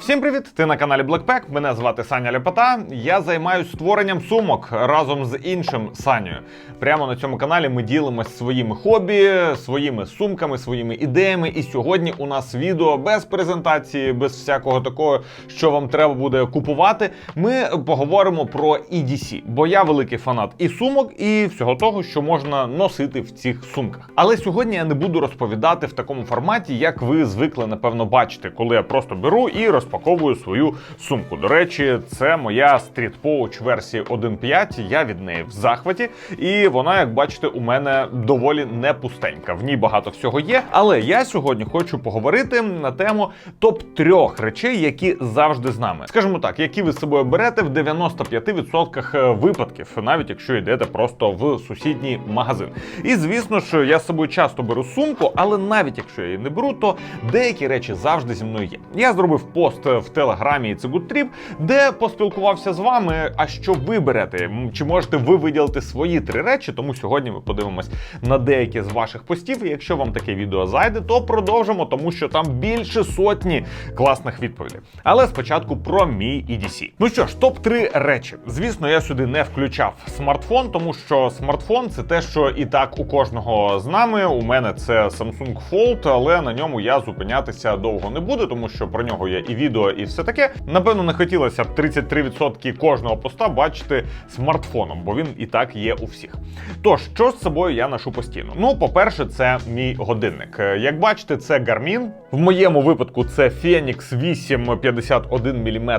Всім привіт! Ти на каналі Blackpack. Мене звати Саня Ляпота. Я займаюся створенням сумок разом з іншим Санєю. Прямо на цьому каналі ми ділимося своїми хобі, своїми сумками, своїми ідеями. І сьогодні у нас відео без презентації, без всякого такого, що вам треба буде купувати. Ми поговоримо про EDC, бо я великий фанат і сумок, і всього того, що можна носити в цих сумках. Але сьогодні я не буду розповідати в такому форматі, як ви звикли, напевно, бачити, коли я просто беру і розпаковую свою сумку. До речі, це моя Street Pouch версії 1.5. Я від неї в захваті, і вона, як бачите, у мене доволі не пустенька. В ній багато всього є. Але я сьогодні хочу поговорити на тему топ трьох речей, які завжди з нами. Скажімо так, які ви з собою берете в 95% випадків, навіть якщо йдете просто в сусідній магазин. І звісно ж, я з собою часто беру сумку, але навіть якщо я її не беру, то деякі речі завжди зі мною є. Я зробив пост в телеграмі і Trip, де поспілкувався з вами. А що ви? Чи можете ви виділити свої три речі? Тому сьогодні ми подивимось на деякі з ваших постів. І якщо вам таке відео зайде, то продовжимо, тому що там більше сотні класних відповідей. Але спочатку про мій EDC. Ну що ж, топ 3 речі. Звісно, я сюди не включав смартфон, тому що смартфон це те, що і так у кожного з нами. У мене це Samsung Fold, але на ньому я зупинятися довго не буду, тому що про нього є і відео, і все таке. Напевно, не хотілося б 33% кожного поста бачити смартфоном, бо він і так є у всіх. Тож, що з собою я ношу постійно? Ну, по-перше, це мій годинник. Е, Як бачите, це Garmin. В моєму випадку це Phoenix 851 мм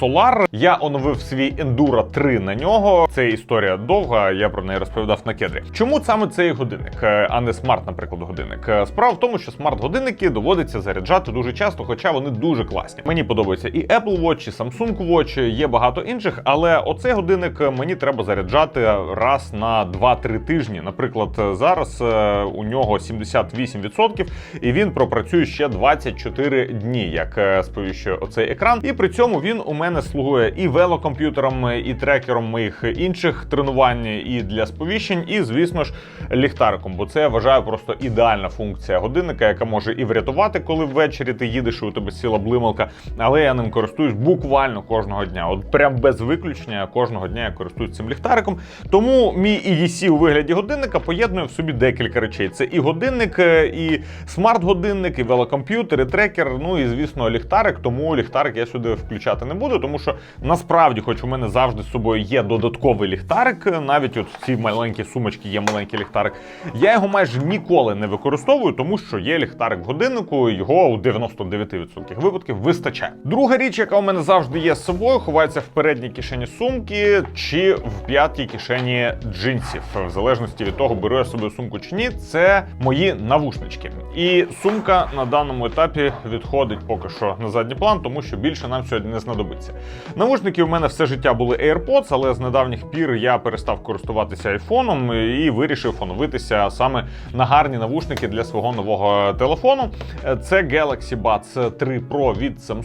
Solar. Я оновив свій Enduro 3 на нього. Це історія довга, я про неї розповідав на кедрі. Чому саме цей годинник, е, а не смарт, наприклад, годинник? Е, Справа в тому, що смарт-годинники доводиться заряджати дуже часто, хоча вони дуже класні. Мені подобається і Apple Watch, і Samsung Watch, є багато інших, але оцей годинник мені треба заряджати раз на 2-3 тижні. Наприклад, зараз е, у нього 78%, і він пропрацює ще 24 дні, як е, сповіщує оцей екран. І при цьому він у мене слугує і велокомп'ютером, і трекером моїх інших тренувань, і для сповіщень, і звісно ж ліхтариком. Бо це я вважаю просто ідеальна функція годинника, яка може і врятувати, коли ввечері ти їдеш і у тебе сіла блималка. Але я ним користуюсь буквально кожного дня. От прям без виключення кожного дня я користуюсь цим ліхтариком. Тому мій EDC у вигляді годинника поєднує в собі декілька речей: це і годинник, е, і смарт-годинник, і велокомп'ютер, і трекер. Ну і звісно, ліхтарик. Тому ліхтарик я сюди включати не буду, тому що насправді, хоч у мене завжди з собою є додатковий ліхтарик, е, навіть от в цій маленькій сумочці є маленький ліхтарик. Я його майже ніколи не використовую, тому що є ліхтарик годиннику, його у 99% випадків вистачає. Друга річ, яка у мене завжди є з собою, ховається в передній кишені сумки чи в п'ятій кишені джинсів, в залежності від того, беру я з собою сумку чи ні. Це мої навушнички. І сумка на даному етапі відходить поки що на задній план, тому що більше нам сьогодні не знадобиться. Навушники у мене все життя були AirPods, але з недавніх пір я перестав користуватися айфоном і вирішив оновитися саме на гарні навушники для свого нового телефону. Це Galaxy Buds 3 Pro від Samsung.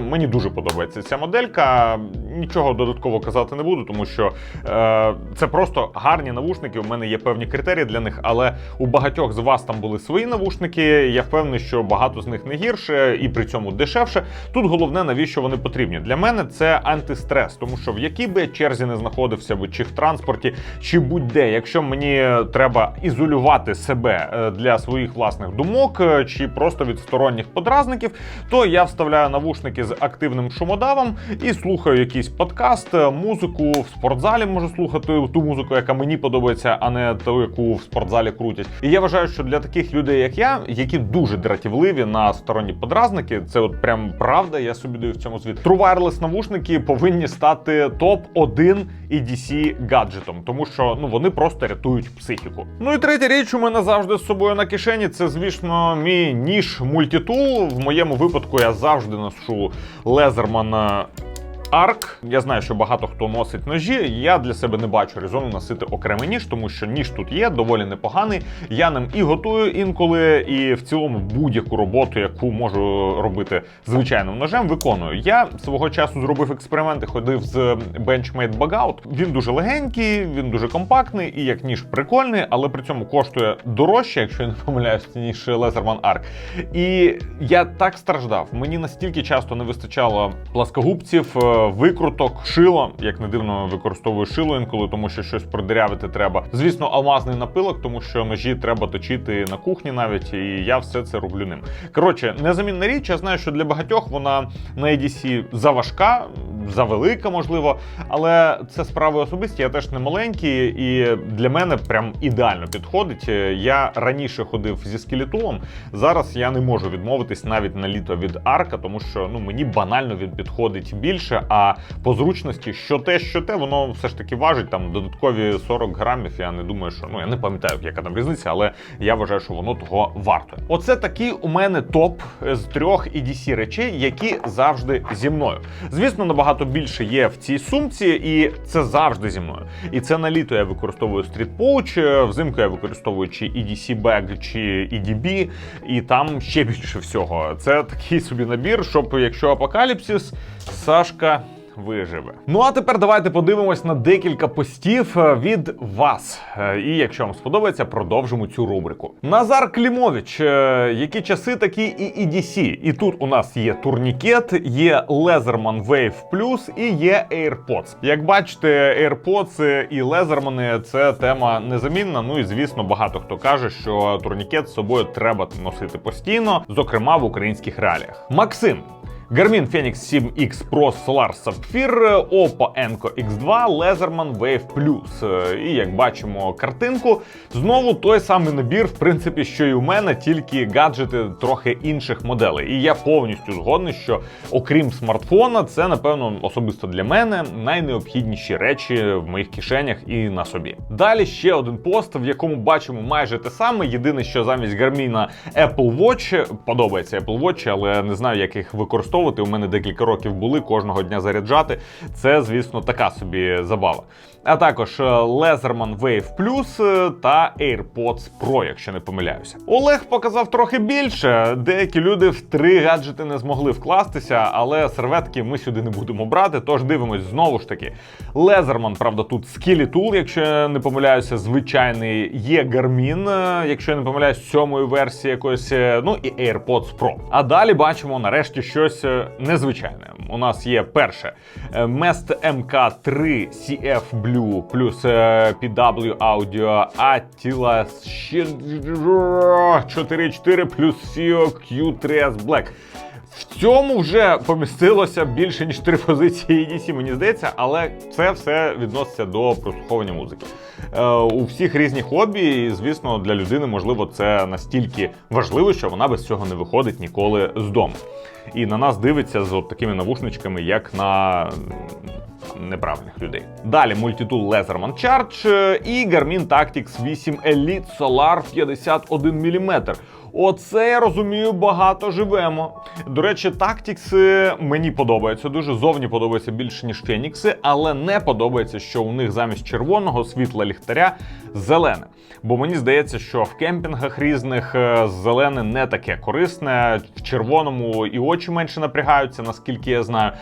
Мені дуже подобається ця моделька. Нічого додатково казати не буду, тому що е, це просто гарні навушники. У мене є певні критерії для них, але у багатьох з вас там були свої навушники. Я впевнений, що багато з них не гірше і при цьому дешевше. Тут головне, навіщо вони потрібні. Для мене це антистрес, тому що в якій би я черзі не знаходився би, чи в транспорті, чи будь-де, якщо мені треба ізолювати себе е, для своїх власних думок, е, чи просто від сторонніх подразників, то я вставляю навушники з активним шумодавом і слухаю якийсь подкаст, е, музику в спортзалі можу слухати ту музику, яка мені подобається, а не ту, яку в спортзалі крутять. І я вважаю, що для таких людей, як я, які дуже дратівливі на сторонні подразники, це от прям правда. Я собі даю в цьому звіт. True Wireless навушники повинні стати топ 1 EDC гаджетом, тому що ну вони просто рятують психіку. Ну і третя річ у мене завжди з собою на кишені. Це звісно мій ніж мультитул. В моєму випадку я завжди ношу Лезерман Арк. Я знаю, що багато хто носить ножі. Я для себе не бачу резону носити окремий ніж, тому що ніж тут є, доволі непоганий. Я ним і готую інколи, і в цілому будь-яку роботу, яку можу робити звичайним ножем, виконую. Я свого часу зробив експерименти, ходив з Benchmade Bugout. Він дуже легенький, він дуже компактний і як ніж прикольний, але при цьому коштує дорожче, якщо я не помиляюсь, ніж Laserman Arc. І я так страждав. Мені настільки часто не вистачало пласкогубців, е, викруток, шило. Як не дивно, використовую шило інколи, тому що щось продирявити треба. Звісно, алмазний напилок, тому що ножі треба точити на кухні навіть, і я все це роблю ним. Коротше, незамінна річ. Я знаю, що для багатьох вона на EDC заважка, завелика, можливо, але це справи особисті. Я теж не маленький, і для мене прям ідеально підходить. Я раніше ходив зі скелетулом. Зараз я не можу відмовитись навіть на літо від арка, тому що ну мені банально він підходить більше. А по зручності, що те, що те, воно все ж таки важить там додаткові 40 грамів. Я не думаю, що ну я не пам'ятаю, яка там різниця, але я вважаю, що воно того варто. Оце такий у мене топ з трьох EDC речей, які завжди зі мною. Звісно, набагато більше є в цій сумці, і це завжди зі мною. І це на літо я використовую Street Pouch, взимку я використовую чи EDC Bag, чи EDB, і там ще більше всього. Це такий собі набір, щоб якщо апокаліпсис, Сашка. Виживе. Ну а тепер давайте подивимось на декілька постів е, від вас. Е, І якщо вам сподобається, продовжимо цю рубрику. Назар Клімович, е, які часи такі і EDC. І тут у нас є турнікет, є Leatherman Wave Plus і є AirPods. Як бачите, AirPods і Leatherman – це тема незамінна. Ну і звісно, багато хто каже, що турнікет з собою треба носити постійно, зокрема в українських реаліях. Максим. Garmin Fenix 7X Pro Solar Sapphire, Oppo Enco X2, Leatherman Wave Plus. І як бачимо картинку, знову той самий набір, в принципі, що і у мене, тільки гаджети трохи інших моделей. І я повністю згодний, що окрім смартфона, це напевно особисто для мене найнеобхідніші речі в моїх кишенях і на собі. Далі ще один пост, в якому бачимо майже те саме. Єдине, що замість Garmin Apple Watch подобається Apple Watch, але не знаю, як їх використовувати. У мене декілька років були кожного дня заряджати. Це, звісно, така собі забава. А також е, Leatherman Wave Plus е, та AirPods Pro, якщо не помиляюся. Олег показав трохи більше. Деякі люди в три гаджети не змогли вкластися, але серветки ми сюди не будемо брати. Тож дивимось знову ж таки. Leatherman, правда, тут Skilly Tool, якщо я не помиляюся, звичайний. Є Garmin, е, якщо я не помиляюсь, сьомої версії якоїсь. Ну і AirPods Pro. А далі бачимо нарешті щось е, незвичайне. У нас є перше е, Mest MK3 CF Blue плюс е, PW Audio Attila 4.4 плюс CEO Q3S Black. В цьому вже помістилося більше ніж три позиції EDC, мені здається, але це все відноситься до прослуховування музики. Е, у всіх різні хобі, і звісно, для людини можливо це настільки важливо, що вона без цього не виходить ніколи з дому. І на нас дивиться з от такими навушничками, як на неправильних людей. Далі мультитул Leatherman Charge і Garmin Tactics 8 Elite Solar 51 мм. Оце я розумію, багато живемо. До речі, Tactics мені подобаються дуже. Зовні подобається більше, ніж Фенікси, але не подобається, що у них замість червоного світла ліхтаря зелене. Бо мені здається, що в кемпінгах різних е, зелене не таке корисне. В червоному і очі менше напрягаються, наскільки я знаю.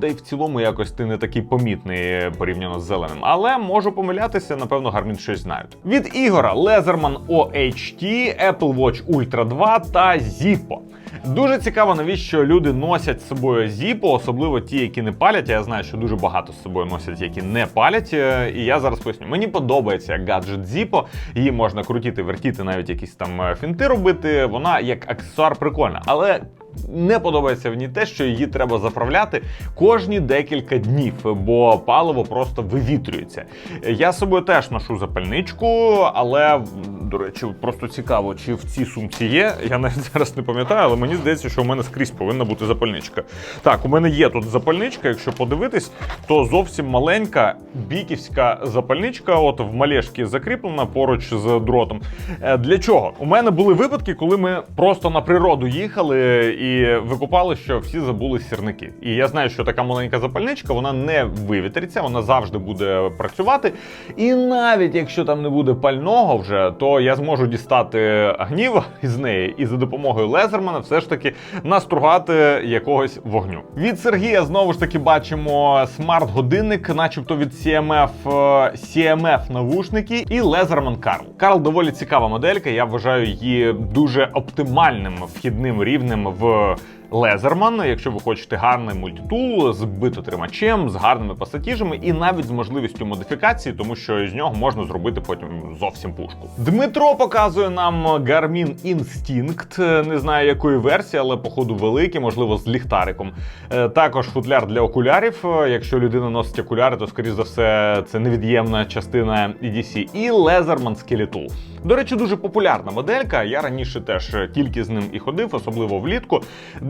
Да й в цілому якось ти не такий помітний порівняно з зеленим. Але можу помилятися, напевно, Garmin щось знають. Від Ігора Leatherman OHT, Apple Watch Ultra 2 та Zippo. Дуже цікаво, навіщо люди носять з собою Zippo, особливо ті, які не палять. Я знаю, що дуже багато з собою носять, які не палять. Е, І я зараз поясню. Мені подобається гаджет Zippo. Її можна крутити, вертіти, навіть якісь там е, фінти робити. Вона як аксесуар прикольна, але. Не подобається в ній те, що її треба заправляти кожні декілька днів, бо паливо просто вивітрюється. Я з собою теж ношу запальничку, але до речі, просто цікаво, чи в цій сумці є. Я навіть зараз не пам'ятаю, але мені здається, що у мене скрізь повинна бути запальничка. Так, у мене є тут запальничка. Якщо подивитись, то зовсім маленька біківська запальничка. От в малешці закріплена поруч з дротом. Е, Для чого? У мене були випадки, коли ми просто на природу їхали і викупали, що всі забули сірники. І я знаю, що така маленька запальничка вона не вивітриться, вона завжди буде працювати. І навіть якщо там не буде пального вже, то я зможу дістати гніва із неї і за допомогою лезермана все ж таки настругати якогось вогню. Від Сергія знову ж таки бачимо смарт-годинник, начебто від CMF, е, CMF навушники і Лезерман Карл. Карл доволі цікава моделька. Я вважаю її дуже оптимальним вхідним рівнем в в Лезерман, якщо ви хочете гарний мультитул з битотримачем, з гарними пасатіжами і навіть з можливістю модифікації, тому що з нього можна зробити потім зовсім пушку. Дмитро показує нам Garmin Instinct, не знаю якої версії, але походу великий, можливо, з ліхтариком. Е, Також футляр для окулярів. Е, Якщо людина носить окуляри, то скоріш за все це невід'ємна частина EDC. І Лезерман Skeletal. До речі, дуже популярна моделька. Я раніше теж тільки з ним і ходив, особливо влітку.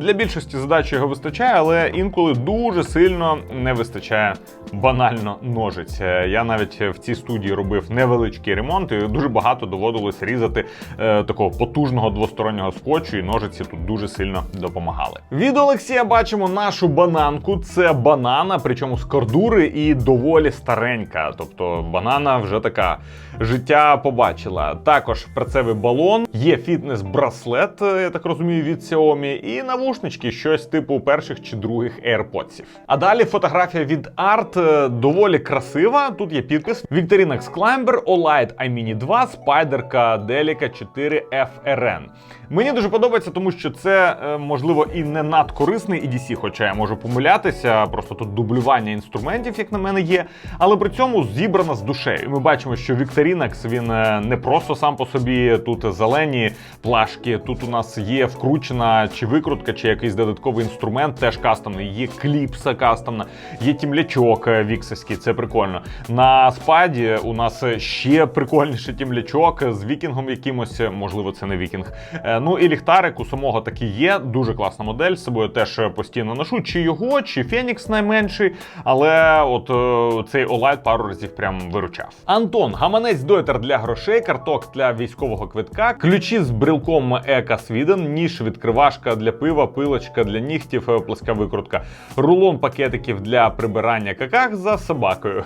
Для більшості задач його вистачає, але інколи дуже сильно не вистачає банально ножиць. Е, Я навіть в цій студії робив невеличкий ремонт, і дуже багато доводилось різати е, такого потужного двостороннього скотчу, і ножиці тут дуже сильно допомагали. Від Олексія бачимо нашу бананку. Це банана, причому з кордури і доволі старенька. Тобто банана вже така життя побачила. Також перцевий балон, є фітнес-браслет, е, я так розумію, від Xiaomi, і навушнички, щось типу перших чи других AirPods. А далі фотографія від Art е, доволі красива. Тут є підпис Victorinox Climber, Olight iMini 2, Spyderka Delica 4 FRN. Мені дуже подобається, тому що це е, можливо і не надкорисний EDC, хоча я можу помилятися. Просто тут дублювання інструментів, як на мене, є. Але при цьому зібрана з душею. Ми бачимо, що Victorinox він е, не просто сам по собі тут зелені плашки. Тут у нас є вкручена чи викрутка, чи якийсь додатковий інструмент, теж кастомний. Є кліпса кастомна, є тімлячок е, віксовський, це прикольно. На спаді у нас ще прикольніше тімлячок з вікінгом якимось, можливо, це не вікінг. Е, Ну і ліхтарик у самого таки є. Дуже класна модель. З собою теж постійно ношу. Чи його, чи Фенікс найменший. Але от е, цей Олайт пару разів прям виручав. Антон, гаманець дойтер для грошей, карток для військового квитка, ключі з брелком Ека Свіден, ніж відкривашка для пива, пилочка для нігтів, е, пласка викрутка, рулон пакетиків для прибирання каках за собакою.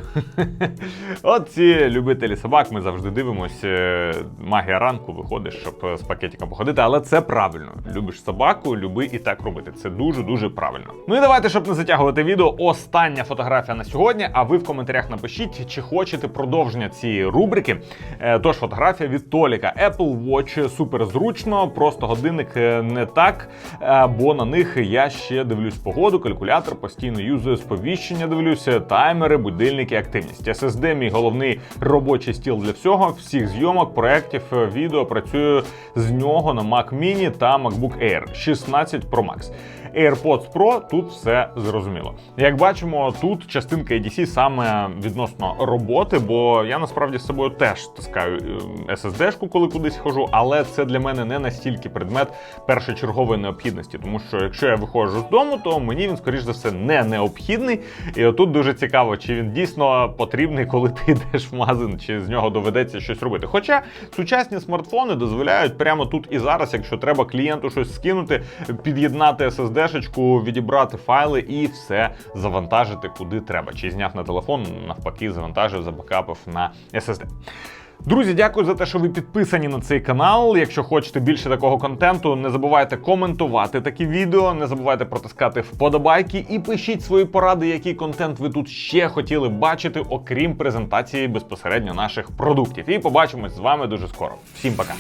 От ці любителі собак. Ми завжди дивимося. е, Магія ранку виходиш, щоб е, з пакетиком походити, але це правильно. Любиш собаку, люби і так робити. Це дуже дуже правильно. Ну і давайте, щоб не затягувати відео. Остання фотографія на сьогодні. А ви в коментарях напишіть, чи хочете продовження цієї рубрики. Тож фотографія від Толіка. Apple Watch супер зручно, просто годинник не так. Бо на них я ще дивлюсь погоду, калькулятор, постійно юзую сповіщення. Дивлюся, таймери, будильники, активність. SSD – мій головний робочий стіл для всього, всіх зйомок, проєктів, е, відео. Працюю з нього на Mac Mini та MacBook Air 16 Pro Max. AirPods Pro тут все зрозуміло. Як бачимо, тут частинка EDC саме відносно роботи, бо я насправді з собою теж таскаю е, SSD-шку, коли кудись хожу, але це для мене не настільки предмет першочергової необхідності, тому що якщо я виходжу з дому, то мені він, скоріш за все, не необхідний. І отут дуже цікаво, чи він дійсно потрібний, коли ти йдеш в магазин, чи з нього доведеться щось робити. Хоча сучасні смартфони дозволяють прямо тут і зараз, якщо треба клієнту щось скинути, під'єднати SSD-шечку, відібрати файли і все завантажити куди треба. Чи зняв на телефон, навпаки, завантажив, забакапив на SSD. Друзі, дякую за те, що ви підписані на цей канал. Якщо хочете більше такого контенту, не забувайте коментувати такі відео, не забувайте протискати вподобайки і пишіть свої поради, який контент ви тут ще хотіли бачити, окрім презентації безпосередньо наших продуктів. І побачимось з вами дуже скоро. Всім пока!